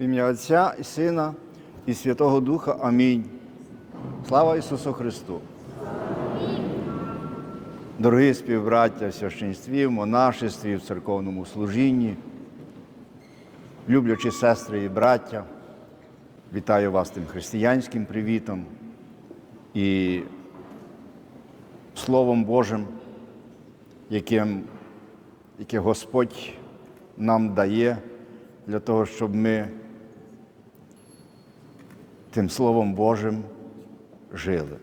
В ім'я Отця і Сина і Святого Духа. Амінь. Слава Ісусу Христу! Дорогі співбраття в священстві, в монашестві, в церковному служінні, люблячі сестри і браття, вітаю вас тим християнським привітом і Словом Божим, яким, яке Господь нам дає для того, щоб ми тим Словом Божим жили.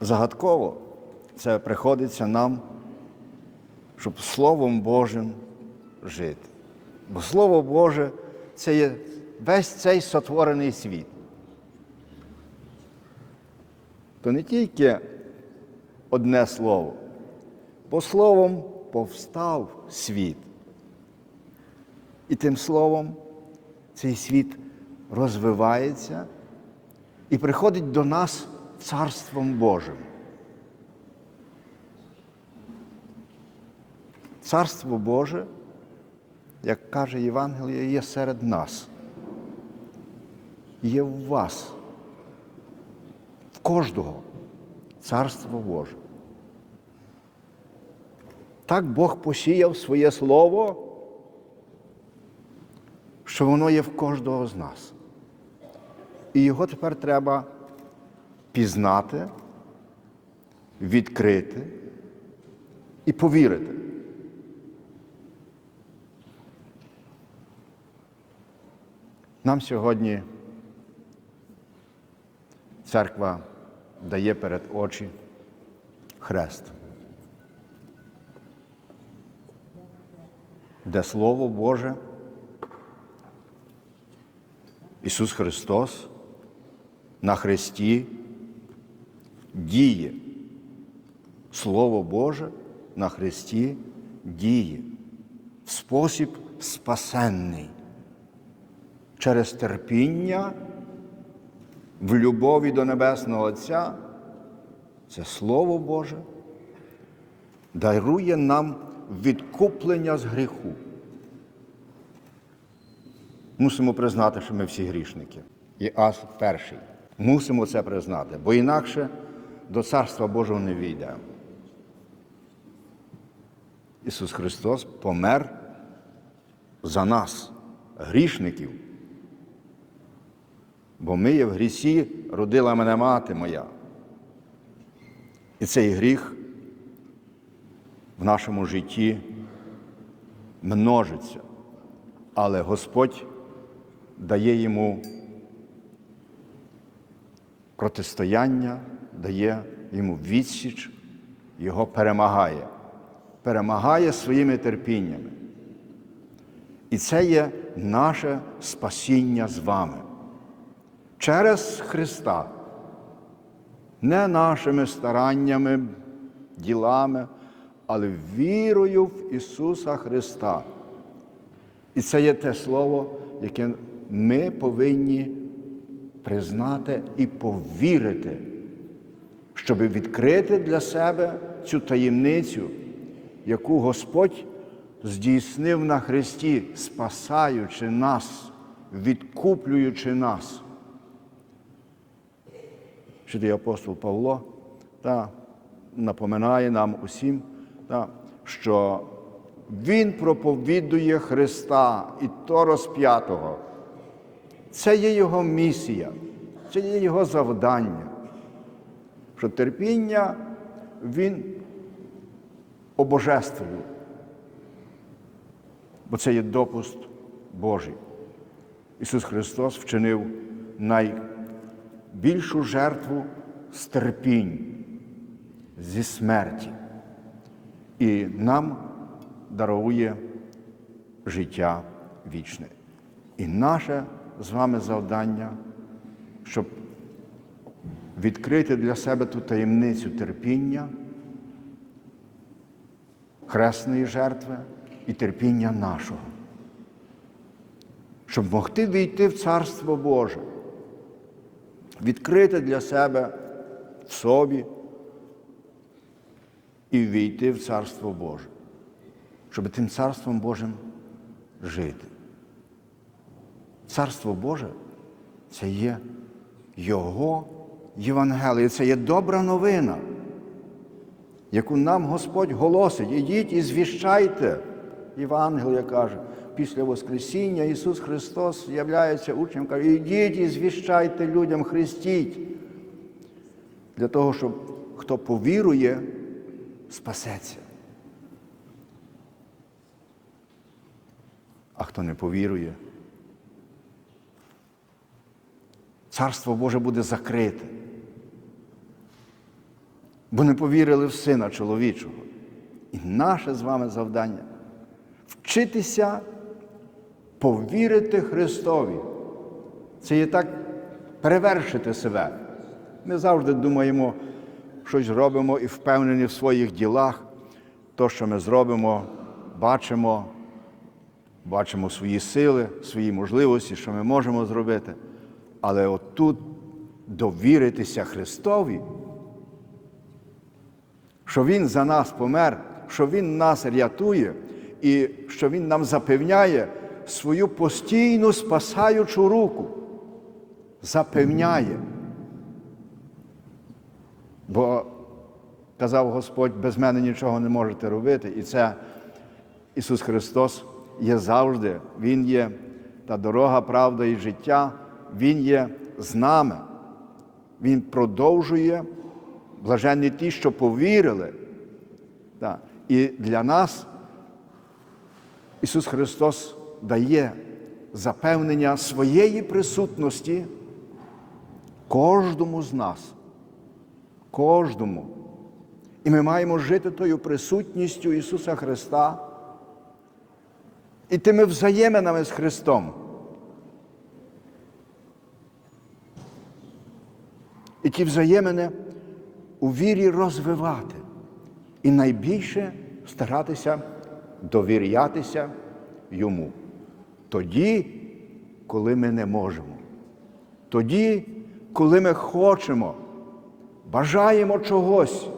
Загадково це приходиться нам, щоб Словом Божим жити. Бо Слово Боже це є весь цей сотворений світ. То не тільки одне слово, бо словом повстав світ. І тим словом цей світ розвивається і приходить до нас Царством Божим. Царство Боже, як каже Євангеліє, є серед нас, є в вас, в кожного Царство Боже. Так Бог посіяв своє Слово, що воно є в кожного з нас. І його тепер треба пізнати, відкрити і повірити. Нам сьогодні церква дає перед очі хрест, де Слово Боже, Ісус Христос на хресті діє. Слово Боже на Христі діє в спосіб спасенний через терпіння в любові до Небесного Отця. Це Слово Боже дарує нам відкуплення з гріху. Мусимо признати, що ми всі грішники. І ас перший. Мусимо це признати, бо інакше до Царства Божого не війдемо. Ісус Христос помер за нас, грішників. Бо ми є в грісі, родила мене мати моя. І цей гріх в нашому житті множиться, але Господь дає йому протистояння, дає йому відсіч, його перемагає, перемагає своїми терпіннями. І це є наше спасіння з вами. Через Христа, не нашими стараннями, ділами, але вірою в Ісуса Христа. І це є те Слово, яке ми повинні признати і повірити, щоб відкрити для себе цю таємницю, яку Господь здійснив на Христі, спасаючи нас, відкуплюючи нас. Святий апостол Павло та, напоминає нам усім, та, що Він проповідує Христа і то розп'ятого. Це є Його місія, це є Його завдання. Що терпіння Він обожествує, бо це є допуст Божий. Ісус Христос вчинив найбільшу жертву з терпінь, зі смерті. І нам дарує життя вічне. І наше з вами завдання, щоб відкрити для себе ту таємницю терпіння, хресної жертви і терпіння нашого, щоб могти війти в Царство Боже, відкрити для себе в собі і війти в Царство Боже, щоб тим Царством Божим жити. Царство Боже це є Його Євангеліє, це є добра новина, яку нам Господь голосить. Ідіть і звіщайте. Євангелія каже, після Воскресіння Ісус Христос являється учнем, каже, ідіть і звіщайте людям, хрестіть. Для того, щоб хто повірує, спасеться. А хто не повірує, Царство Боже буде закрите. Бо не повірили в Сина чоловічого. І наше з вами завдання вчитися повірити Христові. Це є так перевершити себе. Ми завжди думаємо, щось робимо і впевнені в своїх ділах. То, що ми зробимо, бачимо, бачимо свої сили, свої можливості, що ми можемо зробити. Але отут довіритися Христові, що Він за нас помер, що Він нас рятує і що Він нам запевняє свою постійну спасаючу руку. Запевняє. Бо казав Господь, без мене нічого не можете робити. І це Ісус Христос є завжди. Він є та дорога, правда і життя. Він є з нами. Він продовжує блаженні ті, що повірили. І для нас Ісус Христос дає запевнення своєї присутності кожному з нас. Кожному. І ми маємо жити тою присутністю Ісуса Христа і тими взаєминами з Христом. І ті взаємини у вірі розвивати. І найбільше старатися довірятися йому. Тоді, коли ми не можемо. Тоді, коли ми хочемо, бажаємо чогось.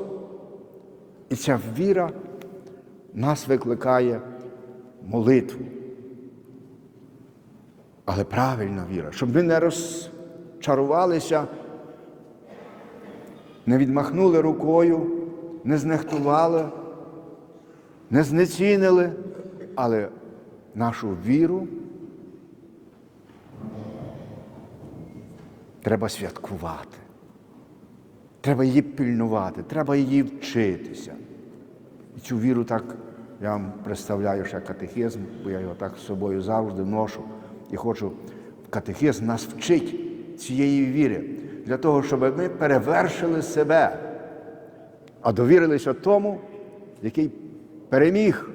І ця віра нас викликає молитву. Але правильна віра, щоб ми не розчарувалися, не відмахнули рукою, не знехтували, не знецінили, але нашу віру треба святкувати. Треба її пильнувати, треба її вчитися. І цю віру так я вам представляю ще катехизм, бо я його так з собою завжди ношу і хочу катехизм нас вчить цієї віри, для того, щоб ми перевершили себе, а довірилися тому, який переміг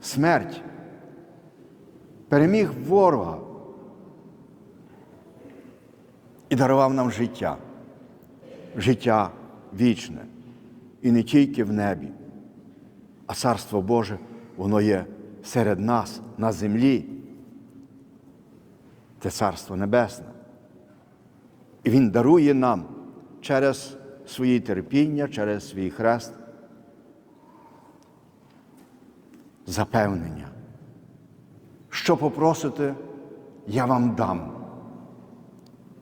смерть, переміг ворога і дарував нам життя, життя вічне. І не тільки в небі, а Царство Боже, воно є серед нас на землі. Це Царство Небесне. І Він дарує нам через свої терпіння, через свій хрест запевнення. Що попросите, я вам дам.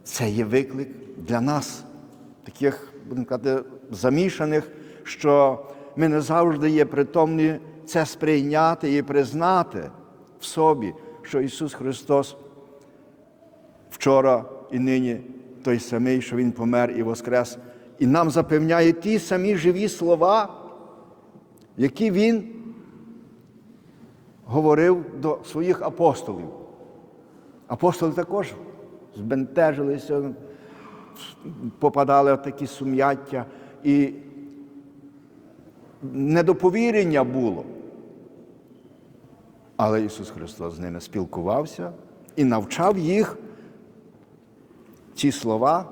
Це є виклик для нас, таких, будемо казати, замішаних, що ми не завжди є притомні це сприйняти і признати в собі, що Ісус Христос вчора і нині той самий, що Він помер і воскрес, і нам запевняє ті самі живі слова, які Він говорив до своїх апостолів. Апостоли також збентежилися, попадали в такі сум'яття, і недоповірення було. Але Ісус Христос з ними спілкувався і навчав їх ці слова,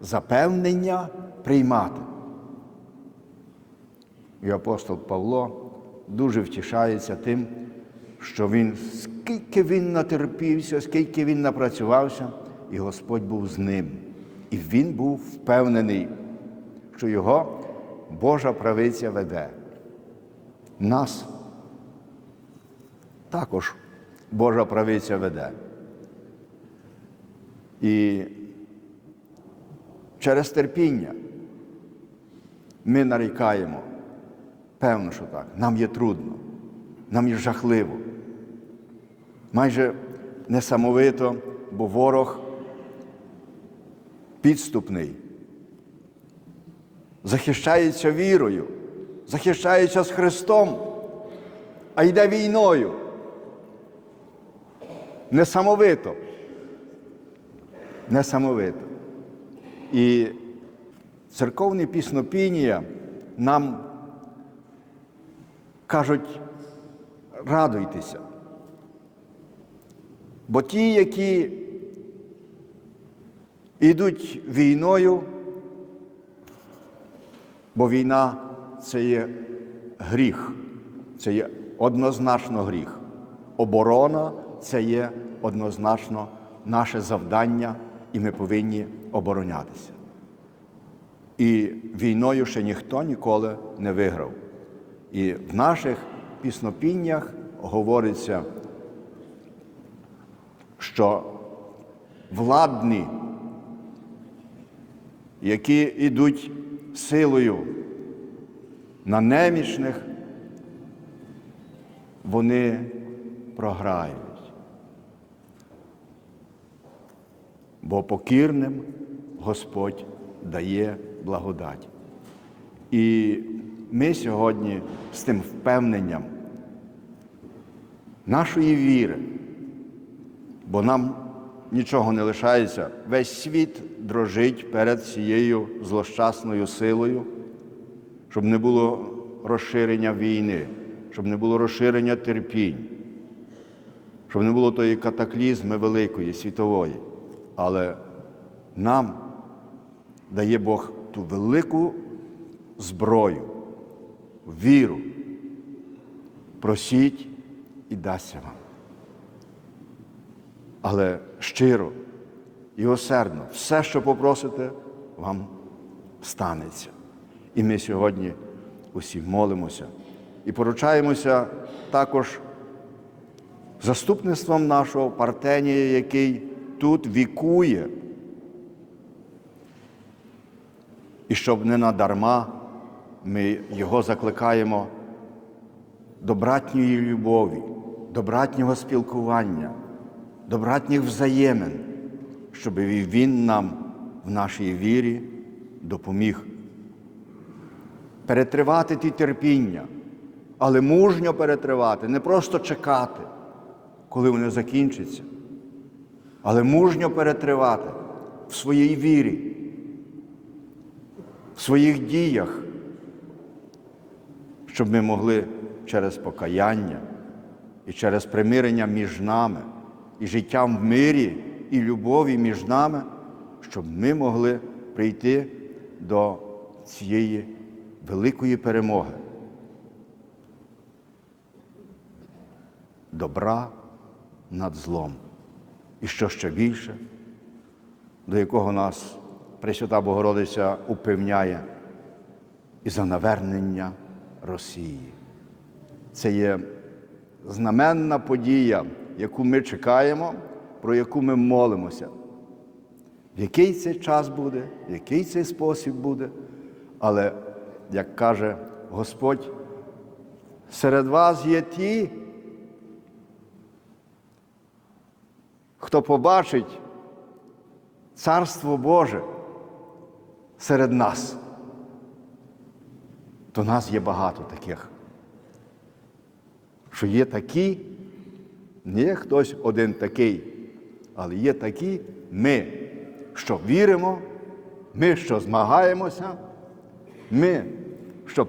запевнення приймати. І апостол Павло дуже втішається тим, що він, скільки він натерпівся, скільки він напрацювався, і Господь був з ним. І він був впевнений, що його Божа правиця веде. Нас також Божа правиця веде. І через терпіння ми нарікаємо. Певно, що так. Нам є трудно, нам є жахливо. Майже несамовито, бо ворог підступний. Захищається вірою, захищається з Христом, а йде війною. Несамовито. Несамовито. І церковне піснопіння нам кажуть, радуйтеся. Бо ті, які йдуть війною, бо війна це є гріх, це є однозначно гріх. Оборона це є однозначно наше завдання, і ми повинні оборонятися. І війною ще ніхто ніколи не виграв. І в наших піснопіннях говориться, що владні, які йдуть силою на немічних, вони програють. Бо покірним Господь дає благодать. І ми сьогодні з тим впевненням нашої віри, бо нам нічого не лишається, весь світ дрожить перед цією злощасною силою, щоб не було розширення війни, щоб не було розширення терпінь, щоб не було тої катаклізми великої, світової. Але нам дає Бог ту велику зброю, віру. Просіть і дасться вам. Але щиро і осердно, все, що попросите, вам станеться. І ми сьогодні усі молимося і поручаємося також заступництвом нашого Партенія, який тут вікує. І щоб не надарма ми його закликаємо до братньої любові, до братнього спілкування, до братніх взаємин, щоб він нам в нашій вірі допоміг перетривати ті терпіння, але мужньо перетривати, не просто чекати, коли вони закінчаться, але мужньо перетривати в своїй вірі, в своїх діях, щоб ми могли через покаяння і через примирення між нами, і життям в мирі, і любові між нами, щоб ми могли прийти до цієї великої перемоги. Добра над злом. І що ще більше, до якого нас Пресвята Богородиця упевняє і за навернення Росії. Це є знаменна подія, яку ми чекаємо, про яку ми молимося. В який це час буде, в який цей спосіб буде, але, як каже Господь, серед вас є ті, хто побачить Царство Боже серед нас, то нас є багато таких. Що є такі, не є хтось один такий, але є такі ми, що віримо, ми, що змагаємося, ми, що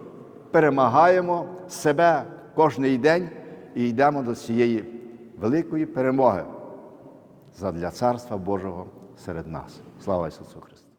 перемагаємо себе кожний день і йдемо до цієї великої перемоги задля Царства Божого серед нас. Слава Ісусу Христу!